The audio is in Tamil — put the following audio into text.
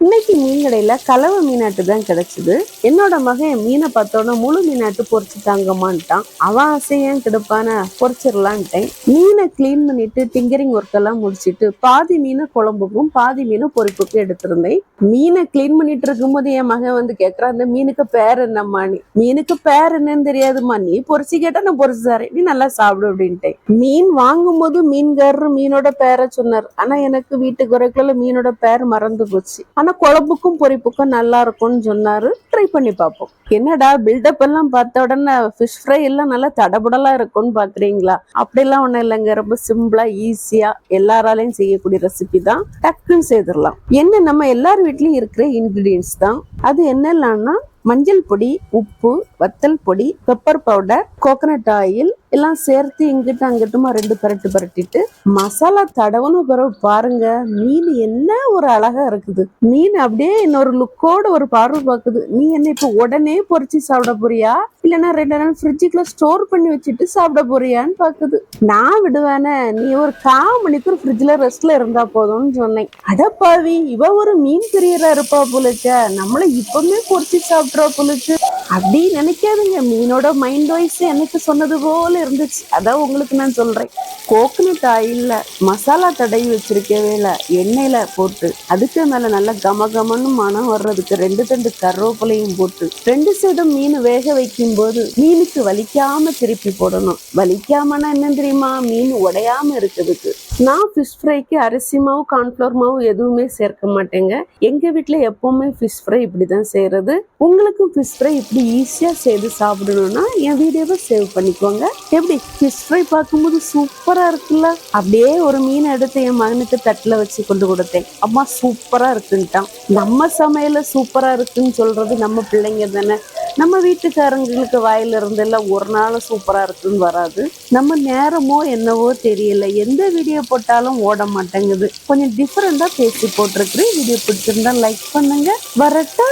make மீன் கடையில கலவை மீனாட்டு தான் கிடைச்சது. என்னோட மகன் மீனை பார்த்தோன்னா முழு மீனாட்டு பொரிச்சு தாங்கமான்ட்டான் அவன் ஆசையன் கிடப்பான? பொரிச்சிடலான்ட்டேன் மீனை கிளீன் பண்ணிட்டு டிங்கரிங் ஒர்க் எல்லாம் முடிச்சிட்டு பாதி மீனை குழம்புக்கும் பாதி மீனை பொறிப்புக்கும் எடுத்திருந்தேன். மீனை க்ளீன் பண்ணிட்டு இருக்கும்போது என் மகன் வந்து கேட்கறான் அந்த மீனுக்கு பேர் என்னம்மா நீ? மீனுக்கு பேர் என்னன்னு தெரியாதுமா நீ பொரிச்சு கேட்டா நான் பொறிச்சு தரேன். நீ நல்லா சாப்பிடு அப்படின்ட்டேன். மீன் வாங்கும்போது மீன்காரர் மீனோட பேரை சொன்னார். ஆனா எனக்கு வீட்டுக்கு வரக்குள்ள மீனோட பேர் மறந்து போச்சு. ஆனா குழம்பு குழம்புக்கும் பொரிப்புக்கும் நல்லா இருக்கும்னு சொன்னாரு. ட்ரை பண்ணி பார்ப்போம். என்னடா பில்டப் எல்லாம் பார்த்த உடனே ஃபிஷ் ஃப்ரை எல்லாம் நல்லா தடபுடலா இருக்கும்னு பாக்குறீங்களா அப்படிலாம் ஒண்ணும் இல்லைங்க. ரொம்ப சிம்பிளா ஈஸியா எல்லாராலையும் செய்யக்கூடிய ரெசிபி தான். டக்குன்னு செய்திடலாம். என்ன நம்ம எல்லார் வீட்லயும் இருக்கிற இன்கிரீடியன்ஸ் தான். அது என்னெல்லாம்னா மஞ்சள் பொடி உப்பு வத்தல் பொடி பெப்பர் பவுடர் கோகனட் ஆயில் எல்லாம் சேர்த்து இங்கிட்டு அங்கிட்டுமா ரெண்டு பரட்டு பரட்டிட்டு மசாலா தடவுன பிறகு பாருங்க மீன் என்ன ஒரு அழகா இருக்குது. மீன் அப்படியே இன்னொரு லுக்கோட ஒரு பார்வை பார்க்குது. நீ என்ன இப்ப உடனே பொறிச்சு சாப்பிட போறியா? இல்லைன்னா ரெண்டு நாள் ஃப்ரிட்ஜுக்குள்ள ஸ்டோர் பண்ணி வச்சுட்டு சாப்பிட போறியான்னு பாக்குது நான் விடுவேனே நீ ஒரு கால் மணிக்கு ஃப்ரிட்ஜ்ல ரெஸ்ட்ல இருந்தா போதும்னு சொன்னேன். அடப்பாவி இவ ஒரு மீன் பிரியரா இருப்பா போலுச்ச. நம்மள இப்பவுமே பொறிச்சு சாப்பிட்றா போலுச்சு. அப்படி நினைக்காதுங்க. மீனோட மைண்ட் வைஸ் எனக்கு சொன்னது போல இருந்துச்சு. அதான் உங்களுக்கு நான் சொல்றேன். கோகனட் ஆயில்ல மசாலா தடவி வச்சிருக்கவே இல்லை. எண்ணெயில போட்டு அதுக்கு மேல நல்லா கம கமன்னு மனம் வர்றதுக்கு ரெண்டு ரெண்டு கருவேப்பிலையும் போட்டு ரெண்டு சைடும் மீன் வேக வைக்கும் போது மீனுக்கு வலிக்காம திருப்பி போடணும். வலிக்காமனா என்ன தெரியுமா? மீன் உடையாம இருக்கிறதுக்கு. நான் ஃபிஷ் ஃப்ரைக்கு அரிசி மாவு கார்ன்ஃப்ளவர் மாவு எதுவுமே சேர்க்க மாட்டேங்க. எங்கள் வீட்டில் எப்போவுமே ஃபிஷ் ஃப்ரை இப்படிதான் செய்கிறது உங்களுக்கும் ஃபிஷ் ஃப்ரை இப்படி ஈஸியாக செய்து சாப்பிடணும்னா என் வீடியோவை சேவ் பண்ணிக்கோங்க. எப்படி? ஃபிஷ் ஃப்ரை பார்க்கும்போது சூப்பராக இருக்குல்ல? அப்படியே ஒரு மீன் எடுத்து என் மகனுக்கு தட்டில் வச்சு கொண்டு கொடுத்தேன். அம்மா சூப்பராக இருக்குன்ட்டான். நம்ம சமையலில் சூப்பராக இருக்குன்னு சொல்றது நம்ம பிள்ளைங்க தானே. நம்ம வீட்டுக்காரங்களுக்கு வாயில இருந்து எல்லாம் ஒரு நாள் சூப்பரா இருக்குன்னு வராது. நம்ம நேரமோ என்னவோ தெரியல. எந்த வீடியோ போட்டாலும் ஓட மாட்டேங்குது. கொஞ்சம் டிஃப்ரெண்டா பேசி போட்டிருக்கிறேன். வீடியோ பிடிச்சிருந்தா லைக் பண்ணுங்க. வரட்டா!